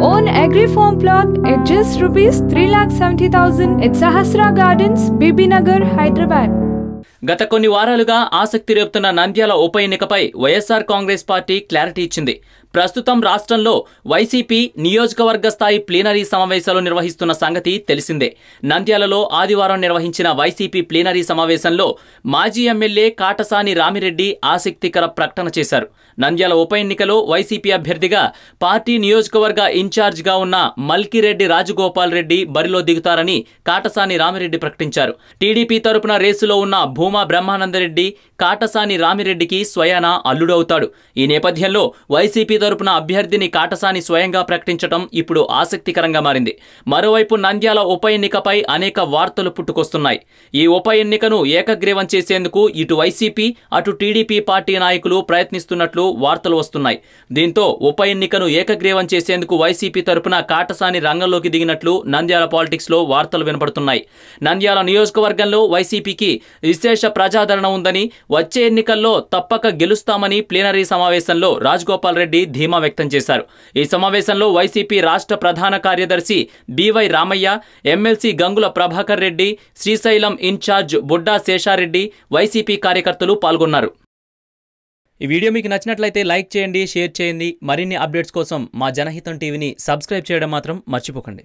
own agri farm plot at just rupees 3,70,000 at Sahasra Gardens, Bibinagar, Hyderabad. గత కొన్ని వారాలుగా ఆసక్తి రేపుతున్న నంద్యాల ఉప ఎన్నికపై వైఎస్ఆర్ కాంగ్రెస్ పార్టీ క్లారిటీ ఇచ్చింది ప్రస్తుతం రాష్ట్రంలో వైసీపీ నియోజకవర్గ స్థాయి ప్లీనరీ సమావేశాలు నిర్వహిస్తున్న సంగతి తెలిసిందే. నంద్యాలలో ఆదివారం నిర్వహించిన వైసీపీ ప్లీనరీ సమావేశంలో మాజీ ఎమ్మెల్యే కాటసాని రామిరెడ్డి ఆసక్తికర ప్రకటన చేశారు. నంద్యాల ఉప ఎన్నికలో వైసీపీ అభ్యర్థిగా పార్టీ నియోజకవర్గ ఇన్ఛార్జిగా ఉన్న మల్కిరెడ్డి రాజగోపాల్ రెడ్డి బరిలో దిగుతారని కాటసాని రామిరెడ్డి ప్రకటించారు. టీడీపీ తరపున రేసులో ఉన్న భూమా బ్రహ్మానందరెడ్డి కాటసాని రామిరెడ్డికి స్వయాన అల్లుడవుతాడు. ఈ నేపథ్యంలో వైసీపీ తరపున అభ్యర్థిని కాటసాని స్వయంగా ప్రకటించడం ఇప్పుడు ఆసక్తికరంగా మారింది. మరోవైపు నంద్యాల ఉప ఎన్నికపై అనేక వార్తలు పుట్టుకొస్తున్నాయి. ఈ ఉప ఎన్నికను ఏకగ్రీవం చేసేందుకు ఇటు వైసీపీ అటు టీడీపీ పార్టీ నాయకులు ప్రయత్నిస్తున్నట్లు వార్తలు వస్తున్నాయి. దీంతో ఉప ఎన్నికను ఏకగ్రీవం చేసేందుకు వైసీపీ తరపున కాటసాని రంగంలోకి దిగినట్లు నంద్యాల పాలిటిక్స్లో వార్తలు వినపడుతున్నాయి. నంద్యాల నియోజకవర్గంలో వైసీపీకి విశేష ప్రజాదరణ ఉందని వచ్చే ఎన్నికల్లో తప్పక గెలుస్తామని ప్లీనరీ సమావేశంలో రాజగోపాల్ రెడ్డి ధీమా వ్యక్తం చేశారు. ఈ సమావేశంలో వైసీపీ రాష్ట్ర ప్రధాన కార్యదర్శి B Y Ramaiah M L C Gangula Prabhakar Reddy Srisailam in-charge Budda Seshareddy Y C P కార్యకర్తలు పాల్గొన్నారు. ఈ వీడియో మీకు నచ్చినట్లయితే లైక్ చేయండి షేర్ చేయండి. మరిన్ని అప్డేట్స్ కోసం మా జనహితం టీవీని సబ్స్క్రైబ్ చేయడం మాత్రం మర్చిపోకండి.